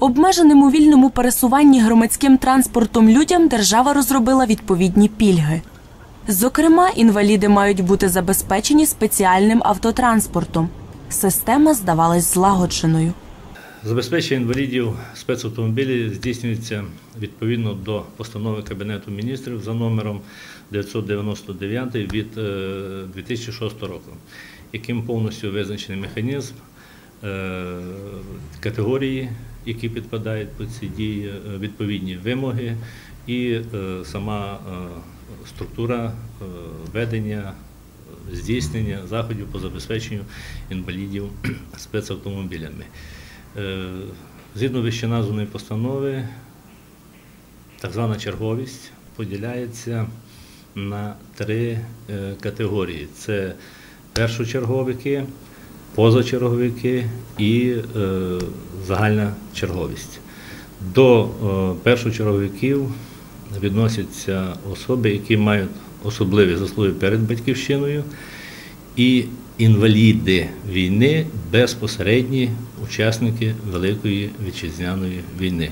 Обмеженим у вільному пересуванні громадським транспортом людям держава розробила відповідні пільги. Зокрема, інваліди мають бути забезпечені спеціальним автотранспортом. Система здавалась злагодженою. Забезпечення інвалідів спецавтомобілів здійснюється відповідно до постанови Кабінету міністрів за номером 999 від е, 2006 року, яким повністю визначений механізм е, категорії, які підпадають під ці дії, е, відповідні вимоги і е, сама е, структура ведення здійснення заходів по забезпеченню інвалідів спецавтомобілями. Згідно вищеназваної постанови, так звана черговість поділяється на три категорії: це першочерговики, позачерговики і е, загальна черговість. До е, першочерговиків відносяться особи, які мають особливі заслуги перед батьківщиною, і інваліди війни безпосередні учасники Великої вітчизняної війни.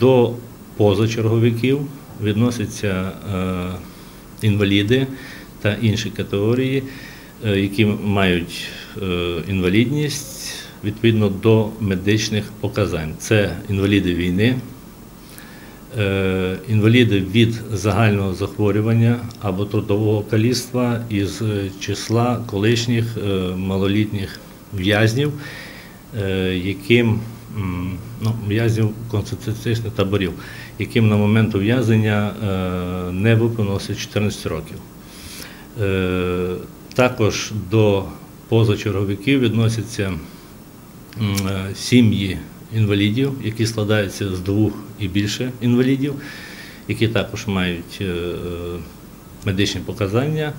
До позачерговиків відносяться е, інваліди та інші категорії, які мають інвалідність відповідно до медичних показань. Це інваліди війни, е, інваліди від загального захворювання або трудового каліцтва із е, числа колишніх е, малолітніх в'язнів, е, яким ну, в'язнів концентраційних таборів, яким на момент ув'язнення е, не виповнилося 14 років. Е, Також до позачерговиків відносяться е, сім'ї інвалідів, які складаються з двох і більше інвалідів, які також мають е, е, медичні показання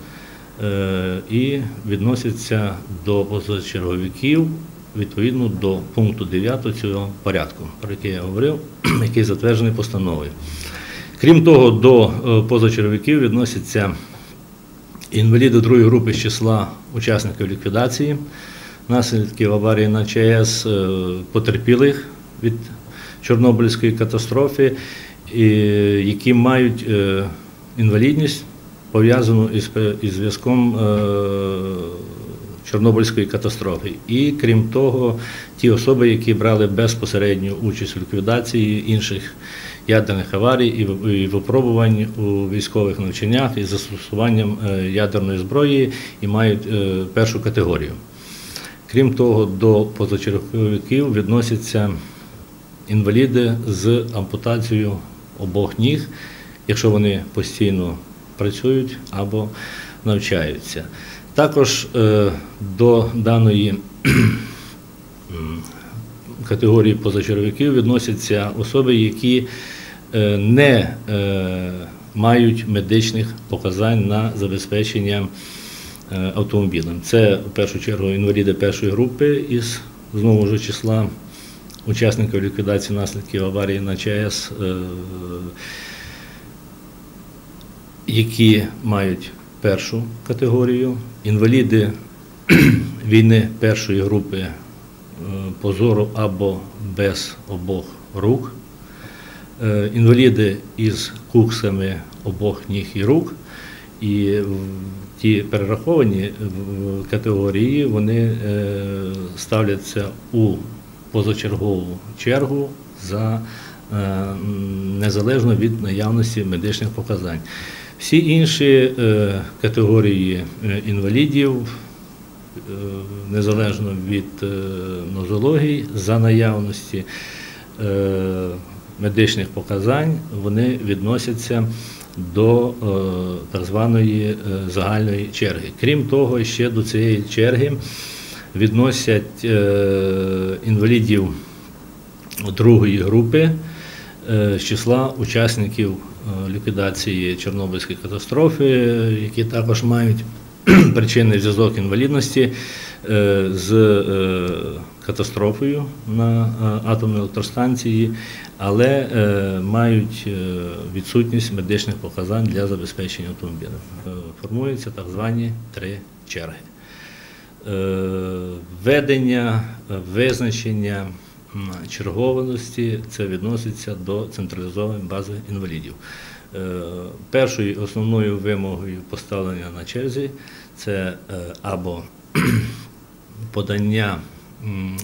і відносяться до позачерговиків відповідно до пункту 9 цього порядку, про який я говорив, який затверджений постановою. Крім того, до позачерговиків відносяться інваліди другої групи з числа учасників ліквідації, наслідків аварії на ЧАЕС, е, потерпілих від Чорнобильської катастрофи, які мають е, інвалідність, пов'язану із, зв'язком е, Чорнобильської катастрофи. І крім того, ті особи, які брали безпосередню участь у ліквідації інших ядерних аварій і випробувань у військових навчаннях із застосуванням е, ядерної зброї і мають е, першу категорію. Крім того, до позачерговиків відносяться інваліди з ампутацією обох ніг, якщо вони постійно працюють або навчаються. Також е, до даної категорії позачерговиків відносяться особи, які е, не е, мають медичних показань на забезпечення автомобілем. Це в першу чергу інваліди першої групи із знову ж числа учасників ліквідації наслідків аварії на ЧАЕС, які мають першу категорію, інваліди війни першої групи е, по зору або без обох рук, е, інваліди із куксами обох ніг і рук. І ті перераховані категорії вони е, ставляться у позачергову чергу за незалежно від наявності медичних показань. Всі інші е, категорії е, інвалідів, е, незалежно від нозології, за наявності медичних показань, вони відносяться до так званої загальної черги. Крім того, ще до цієї черги відносять інвалідів другої групи з числа учасників ліквідації Чорнобильської катастрофи, які також мають причинний зв'язок інвалідності е, з е, катастрофою на е, атомній електростанції, але е, мають е, відсутність медичних показань для забезпечення автомобіля. Е, Формуються так звані три черги. Е, Ведення, е, визначення чергованості це відноситься до централізованої бази інвалідів. Е, Першою основною вимогою поставлення на черзі це е, або подання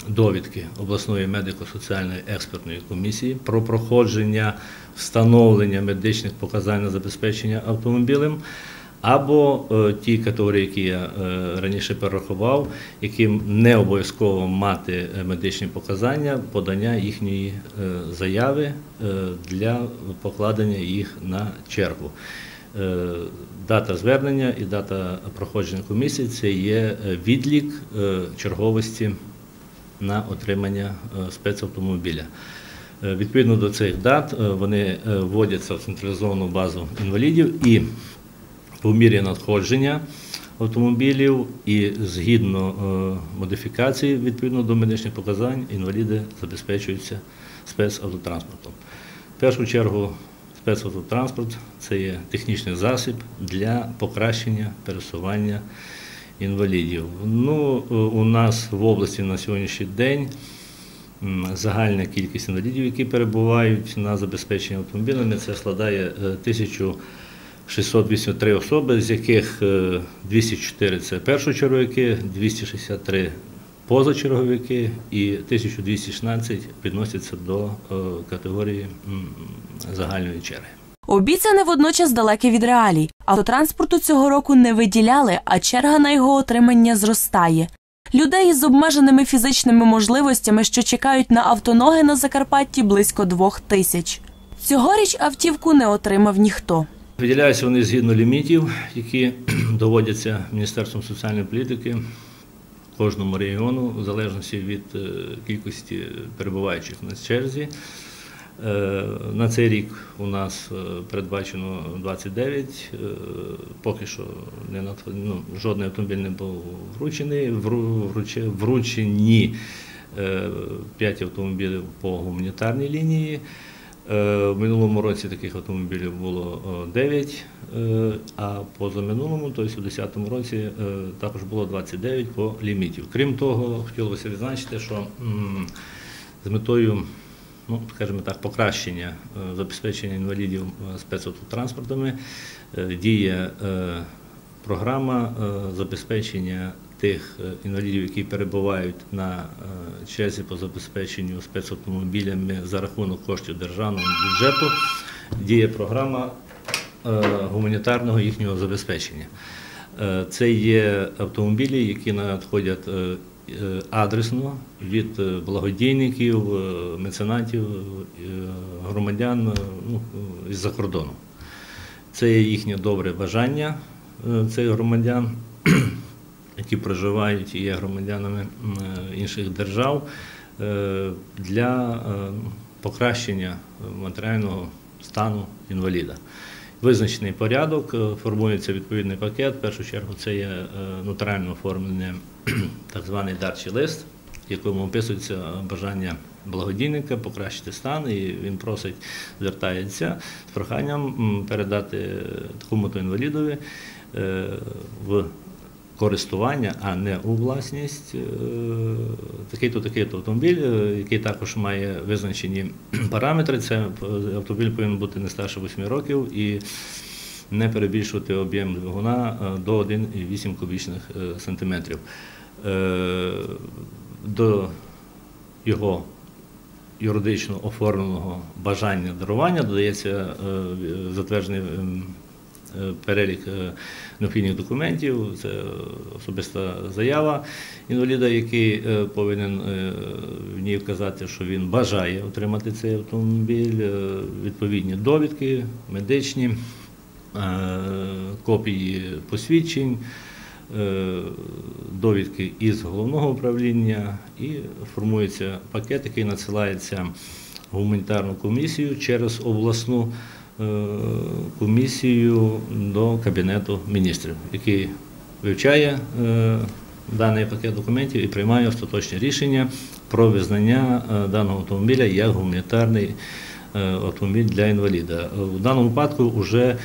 довідки обласної медико-соціальної експертної комісії про проходження встановлення медичних показань на забезпечення автомобілем, або е, ті категорії, які я е, раніше перерахував, яким не обов'язково мати е, медичні показання, подання їхньої заяви для покладення їх на чергу. Дата звернення і дата проходження комісії це є відлік черговості на отримання спецавтомобіля. Відповідно до цих дат вони вводяться в централізовану базу інвалідів і по мірі надходження автомобілів і згідно е, модифікації відповідно до медичних показань інваліди забезпечуються спецавтотранспортом. В першу чергу спецавтотранспорт це є технічний засіб для покращення пересування інвалідів. Ну, е, у нас в області на сьогоднішній день загальна кількість інвалідів, які перебувають на забезпеченні автомобілями, це складає е, 1683 особи, з яких е, 204 це першочерговики, 263 позачерговики і 1216 відносяться до е, категорії загальної черги. Обіцяне водночас далеке від реалій. Автотранспорту цього року не виділяли, а черга на його отримання зростає. Людей із обмеженими фізичними можливостями, що чекають на автоноги на Закарпатті, близько двох тисяч. Цьогоріч автівку не отримав ніхто. Виділяються вони згідно лімітів, які доводяться Міністерством соціальної політики кожному регіону, в залежності від е, кількості перебуваючих на черзі. Е, На цей рік у нас е, передбачено 29. е, Поки що не ну, жодний автомобіль не був вручений. Вру- Вручені 5 автомобілів по гуманітарній лінії. Е, В минулому році таких автомобілів було 9, а позаминулому, тобто у 2010 році, е, також було 29 по лімітів. Крім того, хотілося відзначити, що з метою, ну, скажімо так, покращення е, забезпечення інвалідів е, спецавтотранспортами е, діє е, програма е, забезпечення тих е, інвалідів, які перебувають на е, черзі по забезпеченню спецавтомобілями за рахунок коштів державного бюджету. Діє програма е, гуманітарного їхнього забезпечення. Це є автомобілі, які надходять адресно від благодійників, меценатів, громадян ну, із-за кордону. Це є їхнє добре бажання цих громадян, які проживають і є громадянами е, інших держав е, для е, покращення матеріального стану інваліда. Визначений порядок, формується відповідний пакет. В першу чергу це є нотаріально оформлений так званий дарчий лист, в якому описується бажання благодійника покращити стан, і він просить, звертається з проханням передати такому-то інвалідові в користування, а не у власність е, такий-то такий-то автомобіль, е, який також має визначені параметри. Це е, автомобіль повинен бути не старше 8 років і не перебільшувати об'єм двигуна до 1,8 кубічних сантиметрів. До його юридично оформленого бажання дарування додається затверджений ем, перелік е, необхідних документів, це особиста заява інваліда, який е, повинен е, в ній вказати, що він бажає отримати цей автомобіль, е, відповідні довідки, медичні, е, копії посвідчень. е, Довідки із головного управління і формується пакет, який надсилається в гуманітарну комісію через обласну е, комісію до Кабінету міністрів, який вивчає е, даний пакет документів і приймає остаточне рішення про визнання е, даного автомобіля як гуманітарний е, автомобіль для інваліда. В даному випадку вже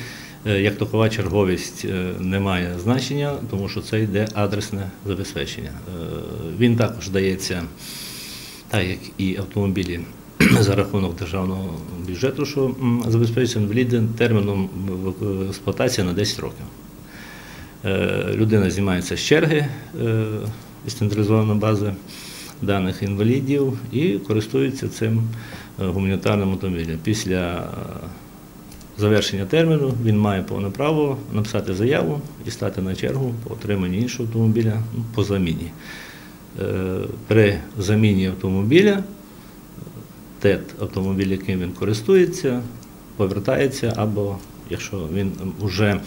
е, як такова черговість е, не має значення, тому що це йде адресне забезпечення. Е, Він також дається так як і автомобілі за рахунок державного бюджету, що забезпечується інваліди терміном експлуатації на 10 років. Е, Людина знімається з черги е, із централізованої бази даних інвалідів і користується цим е, гуманітарним автомобілем. Після завершення терміну він має повне право написати заяву і стати на чергу по отриманні іншого автомобіля ну, по заміні. При заміні автомобіля ТЕТ автомобіль, яким він користується, повертається, або якщо він вже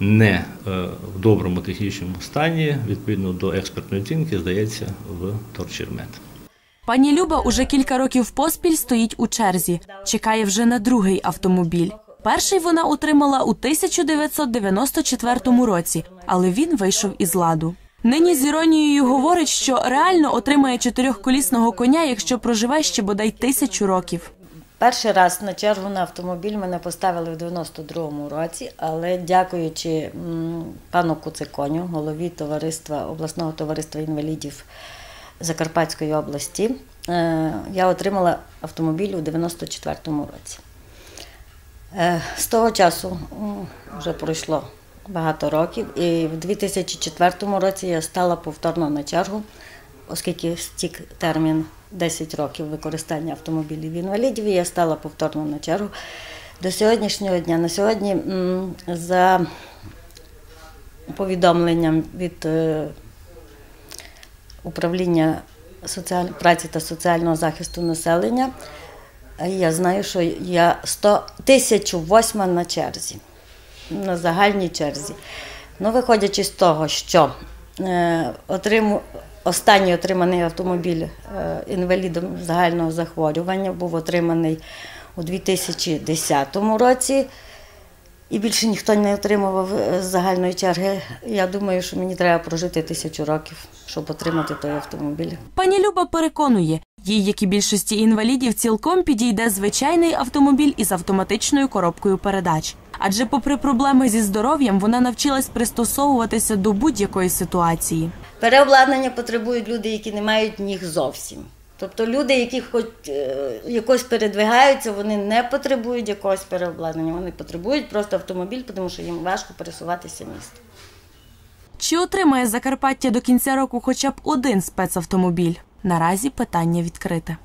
не е, в доброму технічному стані, відповідно до експертної оцінки, здається в торчермет. Пані Люба уже кілька років поспіль стоїть у черзі, чекає вже на другий автомобіль. Перший вона отримала у 1994 році, але він вийшов із ладу. Нині з іронією говорить, що реально отримає чотирьохколісного коня, якщо проживе ще бодай тисячу років. Перший раз на чергу на автомобіль мене поставили в 92-му році, але дякуючи пану Куциконю, голові товариства обласного товариства інвалідів Закарпатської області, е, я отримала автомобіль у 94-му році. Е, З того часу вже пройшло багато років, і в 2004 році я стала повторно на чергу, оскільки стік термін 10 років використання автомобілів інвалідів, я стала повторно на чергу. До сьогоднішнього дня, на сьогодні, за повідомленням від е, управління праці та соціального захисту населення, я знаю, що я 100... 1008 на черзі, на загальній черзі. Ну, виходячи з того, що е, отриму... останній отриманий автомобіль е, інвалідом загального захворювання був отриманий у 2010 році. І більше ніхто не отримував е, з загальної черги. Я думаю, що мені треба прожити тисячу років, щоб отримати той автомобіль. Пані Люба переконує, їй, як і більшості інвалідів, цілком підійде звичайний автомобіль із автоматичною коробкою передач. Адже, попри проблеми зі здоров'ям, вона навчилась пристосовуватися до будь-якої ситуації. Переобладнання потребують люди, які не мають ніг зовсім. Тобто люди, які хоч е, якось передвигаються, вони не потребують якогось переобладнання. Вони потребують просто автомобіль, тому що їм важко пересуватися містом. Чи отримає Закарпаття до кінця року хоча б один спецавтомобіль? Наразі питання відкрите.